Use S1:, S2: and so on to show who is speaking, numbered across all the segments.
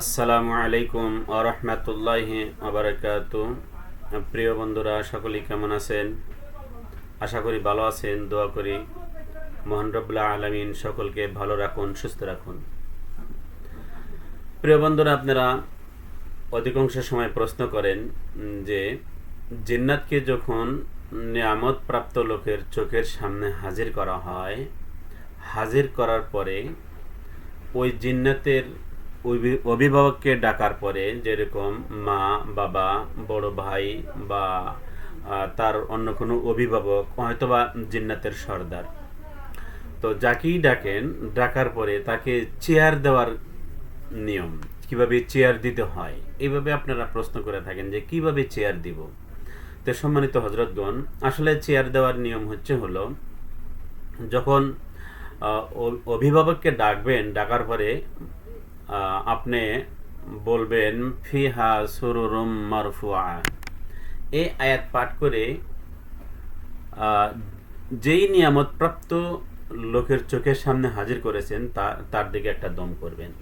S1: আসসালামু আলাইকুম আরহামতুল্লাহ আবরাকাত প্রিয় বন্ধুরা, সকলেই কেমন আছেন? আশা করি ভালো আছেন, দোয়া করি। মোহন রব্লা আলমিন সকলকে ভালো রাখুন, সুস্থ রাখুন। প্রিয় বন্ধুরা, আপনারা অধিকাংশ সময় প্রশ্ন করেন যে, জিন্নাতকে যখন নিয়ামত প্রাপ্ত লোকের চোখের সামনে হাজির করা হয়, হাজির করার পরে ওই জিন্নাতের অভিভাবককে ডাকার পরে যেরকম মা, বাবা, বড় ভাই বা তার অন্য কোনো অভিভাবক হয়তোবা জিন্নাতের সর্দার। তো যাকেই ডাকেন, ডাকার পরে তাকে চেয়ার দেওয়ার নিয়ম, কীভাবে চেয়ার দিতে হয়, এইভাবে আপনারা প্রশ্ন করে থাকেন যে কীভাবে চেয়ার দিব? তো সম্মানিত হজরতগণ আসলে চেয়ার দেওয়ার নিয়ম হচ্ছে হলো, যখন অভিভাবককে ডাকবেন, ডাকার পরে আপনি বলবেন, ফিহা সুরুরুম মারফুয়া এই আয়াত পাঠ করে যেই নিয়ামত প্রাপ্ত লোকের চোখের সামনে হাজির করেছেন, তা, তার দিকে একটা দম করবেন।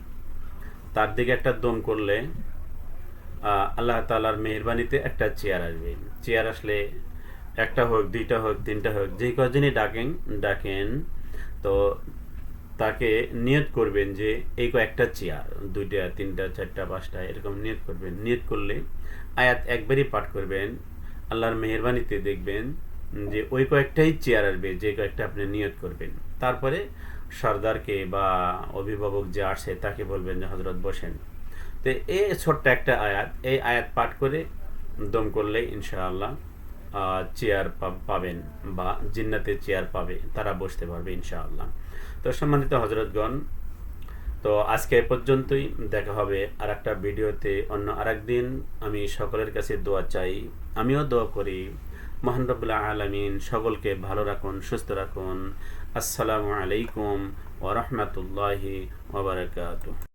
S1: তার দিকে একটা দম করলে আল্লাহ তালার মেহরবানিতে একটা চেয়ার আসবে। চেয়ার আসলে একটা হোক, দুইটা হোক, তিনটা হোক, যে কজনই ডাকেন ডাকেন, তো তাকে নিয়ত করবেন যে এই কয়েকটা চেয়ার, দুইটা, তিনটা, চারটা, পাঁচটা, এরকম নিয়ত করবেন। নিয়ত করলে আয়াত একবারই পাঠ করবেন। আল্লাহর মেহরবানিতে দেখবেন যে ওই কয়েকটাই চেয়ার আসবে, যে কয়েকটা আপনি নিয়ত করবেন। তারপরে সর্দারকে বা অভিভাবক যে আসে তাকে বলবেন যে হজরত বসেন। তো এই ছোট্ট একটা আয়াত, এই আয়াত পাঠ করে দম করলে ইনশাআল্লাহ চেয়ার পাবেন বা জিন্নাতে চেয়ার পাবে, তারা বসতে পারবে ইনশাআল্লাহ। তো সম্মানিত হজরতগণ তো আজকে পর্যন্তই। দেখা হবে আর একটা ভিডিওতে অন্য আরেক দিন আমি সকলের কাছে দোয়া চাই, আমিও দোয়া করি। মহান আলমিন সকলকে ভালো রাখুন, সুস্থ রাখুন। আসসালামু আলাইকুম ওরহমতুল্লাহি ওবরাকাতুহ